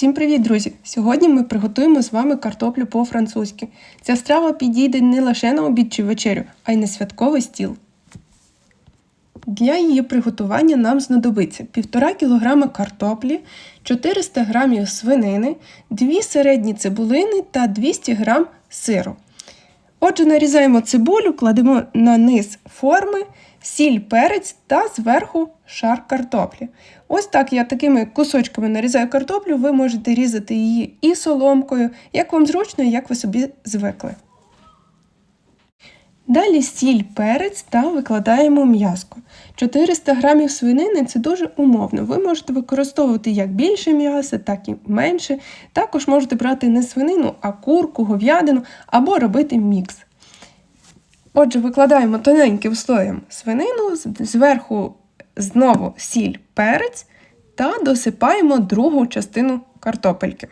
Всім привіт, друзі! Сьогодні ми приготуємо з вами картоплю по-французьки. Ця страва підійде не лише на обід чи вечерю, а й на святковий стіл. Для її приготування нам знадобиться 1,5 кг картоплі, 400 г свинини, 2 середні цибулини та 200 г сиру. Отже, нарізаємо цибулю, кладемо на низ форми, сіль, перець та зверху шар картоплі. Ось так я такими кусочками нарізаю картоплю, ви можете різати її і соломкою, як вам зручно, як ви собі звикли. Далі сіль, перець та викладаємо м'яско. 400 г свинини це дуже умовно. Ви можете використовувати як більше м'яса, так і менше. Також можете брати не свинину, а курку, говядину або робити мікс. Отже, викладаємо тоненьким слоєм свинину, зверху знову сіль, перець та досипаємо другу частину картопельки.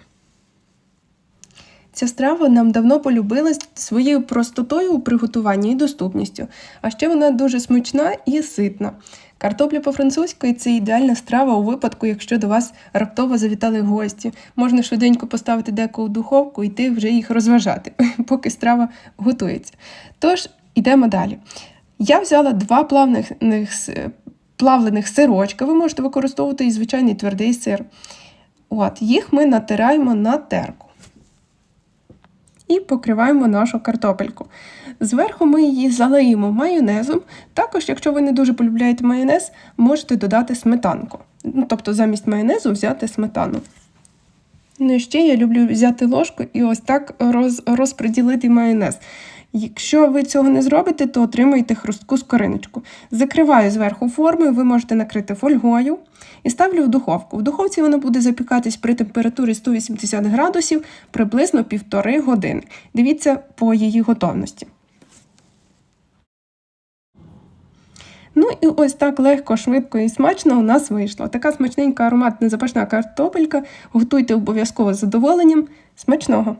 Ця страва нам давно полюбилась своєю простотою у приготуванні і доступністю, а ще вона дуже смачна і ситна. Картопля по-французьки це ідеальна страва у випадку, якщо до вас раптово завітали гості. Можна швиденько поставити деко у духовку і йти вже їх розважати, поки страва готується. Тож, йдемо далі. Я взяла два плавних плавлених сирочка, ви можете використовувати і звичайний твердий сир. От, Їх ми натираємо на терку і покриваємо нашу картопельку. Зверху ми її залиємо майонезом. Також, якщо ви не дуже полюбляєте майонез, можете додати сметанку. Ну, Тобто замість майонезу взяти сметану. Ну і ще я люблю взяти ложку і ось так роз, розподілити майонез. Якщо ви цього не зробите, то отримаєте хрустку скориночку. Закриваю зверху форми, ви можете накрити фольгою і ставлю в духовку. В духовці воно буде запікатись при температурі 180 градусів приблизно півтори години. Дивіться по її готовності. Ну і ось так легко, швидко і смачно у нас вийшло. Така смачненька ароматна запашна картопелька. Готуйте обов'язково з задоволенням. Смачного!